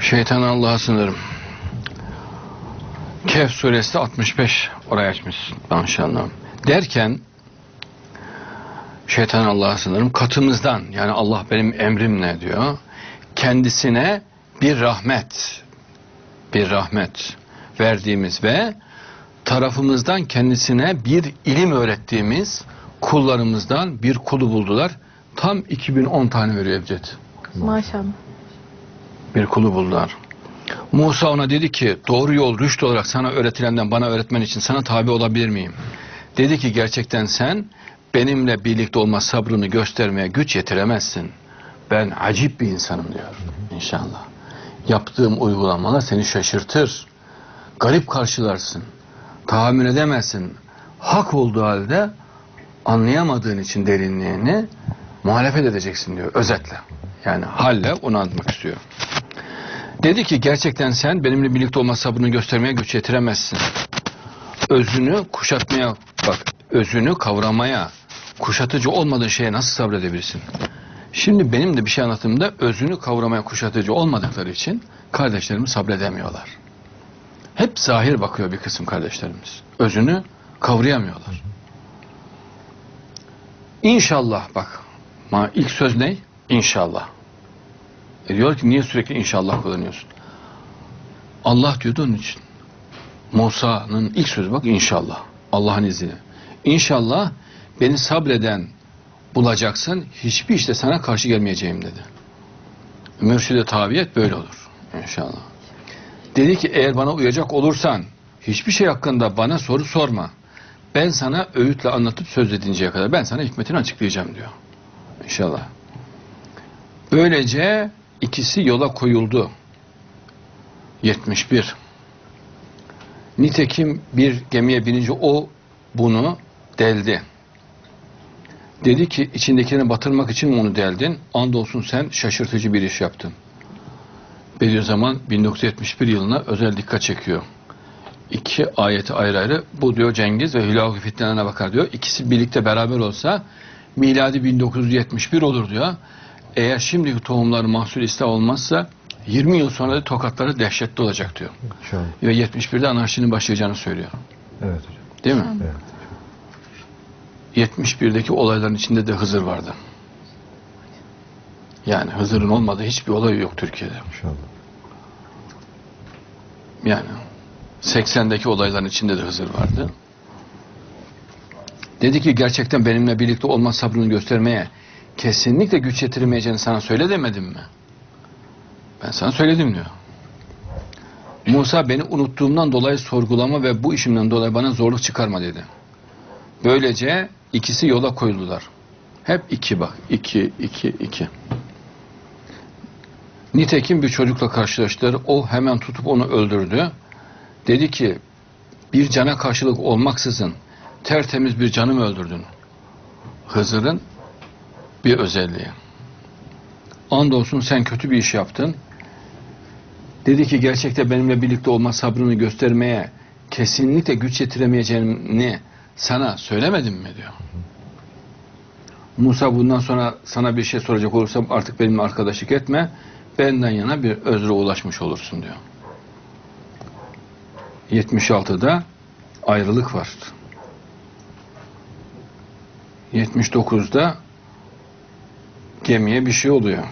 Şeytan Allah'a sınırım. Kehf suresi 65 oraya açmış maşallah. Derken şeytan Allah'a sınırım katımızdan yani Allah benim emrimle diyor kendisine bir rahmet bir rahmet verdiğimiz ve tarafımızdan kendisine bir ilim öğrettiğimiz kullarımızdan bir kulu buldular. Tam 2010 tane veriyor Ebced. Maşallah. Bir kulu buldular. Musa ona dedi ki doğru yol rüşt olarak sana öğretilenden bana öğretmen için sana tabi olabilir miyim? Dedi ki gerçekten sen benimle birlikte olma sabrını göstermeye güç yetiremezsin. Ben acip bir insanım diyor inşallah. Yaptığım uygulamalar seni şaşırtır. Garip karşılarsın. Tahammül edemezsin. Hak olduğu halde anlayamadığın için derinliğini muhalefet edeceksin diyor özetle. Yani halle onu anlatmak istiyor. Dedi ki gerçekten sen benimle birlikte olma sabrını göstermeye güç yetiremezsin. Özünü kuşatmaya bak özünü kavramaya kuşatıcı olmadığı şeye nasıl sabredebilirsin? Şimdi benim de bir şey anlattığımda özünü kavramaya kuşatıcı olmadıkları için kardeşlerimiz sabredemiyorlar. Hep zahir bakıyor bir kısım kardeşlerimiz. Özünü kavrayamıyorlar. İnşallah bak. İlk söz ne? İnşallah. E diyor ki niye sürekli inşallah kullanıyorsun? Allah diyordu onun için. Musa'nın ilk sözü bak inşallah. Allah'ın izniyle. İnşallah beni sabreden bulacaksın. Hiçbir işte sana karşı gelmeyeceğim dedi. Mürşide tabiyet böyle olur. İnşallah. Dedi ki eğer bana uyacak olursan hiçbir şey hakkında bana soru sorma. Ben sana öğütle anlatıp söz edinceye kadar ben sana hikmetini açıklayacağım diyor. İnşallah. Böylece ikisi yola koyuldu. 71. Nitekim bir gemiye binince o bunu deldi. Dedi ki içindekilerini batırmak için mi onu deldin? Andolsun sen şaşırtıcı bir iş yaptın. Bediüzzaman 1971 yılına özel dikkat çekiyor. İki ayeti ayrı ayrı. Bu diyor Cengiz ve Hülagü fitnelerine bakar diyor. İkisi birlikte beraber olsa miladi 1971 olur diyor. Eğer şimdiki tohumları mahsul ıslah olmazsa 20 yıl sonra da tokatları dehşetli olacak diyor. Ve 71'de anarşinin başlayacağını söylüyor. Evet hocam. Değil mi? Evet. 71'deki olayların içinde de Hızır vardı. Yani Hızır'ın olmadığı hiçbir olay yok Türkiye'de. İnşallah. Yani 80'deki olayların içinde de Hızır vardı. Dedi ki gerçekten benimle birlikte olma sabrını göstermeye kesinlikle güç yetirmeyeceğini sana söyle demedim mi? Ben sana söyledim diyor. Musa beni unuttuğumdan dolayı sorgulama ve bu işimden dolayı bana zorluk çıkarma dedi. Böylece ikisi yola koyuldular. Hep iki bak. iki, iki, iki. Nitekim bir çocukla karşılaştılar. O hemen tutup onu öldürdü. Dedi ki bir cana karşılık olmaksızın tertemiz bir canı mı öldürdün? Hızır'ın bir özelliği. Andolsun sen kötü bir iş yaptın. Dedi ki gerçekte benimle birlikte olma sabrını göstermeye kesinlikle güç yetiremeyeceğini sana söylemedim mi diyor. Musa bundan sonra sana bir şey soracak olursam artık benimle arkadaşlık etme. Benden yana bir özre ulaşmış olursun diyor. 76'da ayrılık var. 79'da gemiye bir şey oluyor.